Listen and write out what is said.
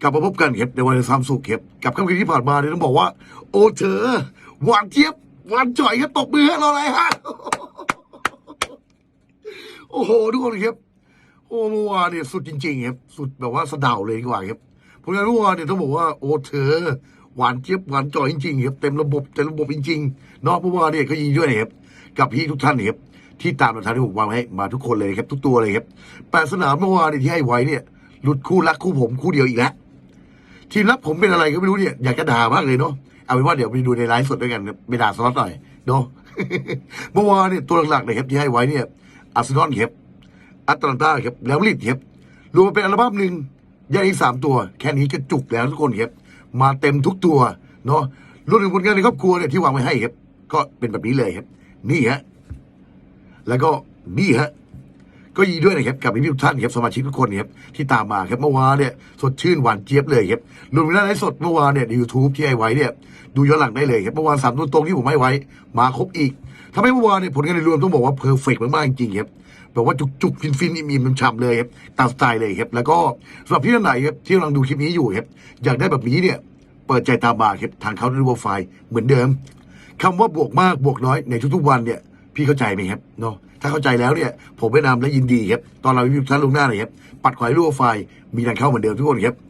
กลับมาพบกันครับในวันสามสุขครับกับค่ำคืนที่ผ่านมาเนี่ยต้องบอกว่า โอ้เธอหวานเจี๊ยบหวานจ่อยครับตบมือให้เราเลยฮะโอ้โหทุกคนครับโอ้เมื่อวานเนี่ยสุดจริงๆครับสุดแบบว่าสะเดาเลยดีกว่าครับผลงานเมื่อวานเนี่ยต้องบอกว่าโอ้เธอหวานเจี๊ยบหวานจ่อยจริงๆครับเต็มระบบเต็มระบบจริงๆนาะเมื่อวานเนี่ยก็ยินด้วยนะครับกับพี่ทุกท่านครับที่ตามแนวทางที่ผมวางให้มาทุกคนเลยครับ ทุกตัวเลยครับแปดสนามเมื่อวานเนี่ยที่ให้ไว้เนี่ยหลุดคู่รักคู่ผมคู่เดียวอีกแล้ว ทีมรับผมเป็นอะไรก็ไม่รู้เนี่ยอยากจะด่ามากเลยเนาะเอาเป็นว่าเดี๋ยวไปดูในไลฟ์สดด้วยกันไปด่าสล็อตหน่อยเนาะเมื่อวานเนี่ยตัวหลักๆเลยครับที่ให้ไว้เนี่ยอาร์เซนอลครับอัตแลนตาครับแล้วลิดครับรวมเป็นอัลบั้มหนึ่งแยกอีกสามตัว แค่นี้ก็จุกแล้วทุกคนครับมาเต็มทุกตัวเนาะรวมถึงผลงานในครอบครัวเนี่ยที่วางไว้ให้ครับก็เป็นแบบนี้เลยครับ นี่ฮะแล้วก็นี่ฮะ ก็ยินดีด้วยนะครับกับพี่ทุกท่านครับสมาชิกทุกคนครับที่ตามมาครับเมื่อวานเนี่ยสดชื่นหวานเจี๊ยบเลยครับรวมถึงหน้าไลฟ์สดเมื่อวานเนี่ยในยูทูบที่ให้ไว้เนี่ยดูย้อนหลังได้เลยครับเมื่อวานสามตัวตรงที่ผมให้ไว้ มาครบอีกทำให้เมื่อวานเนี่ยผลงานในรวมต้องบอกว่าเพอร์เฟกต์มากๆจริงครับแบบว่าจุกจุกฟินฟินๆอิ่มๆฉ่ำเลยครับตามสไตล์เลยครับแล้วก็สำหรับพี่ท่านไหนครับที่กำลังดูคลิปนี้อยู่ครับอยากได้แบบนี้เนี่ยเปิดใจตามมาครับทางเขาในรูปไฟล์เหมือนเดิมคำว่าบวกมากบวกน้อยในทุกๆวันเนี่ย พี่เข้าใจไหมครับเนาะถ้าเข้าใจแล้วเนี่ย ผมแนะนำและยินดีครับ ตอนเราพิมพ์ท่านลงหน้าเลยครับ ปัดขวายรูปไฟล์มีดังเข้าเหมือนเดิมทุกคนครับ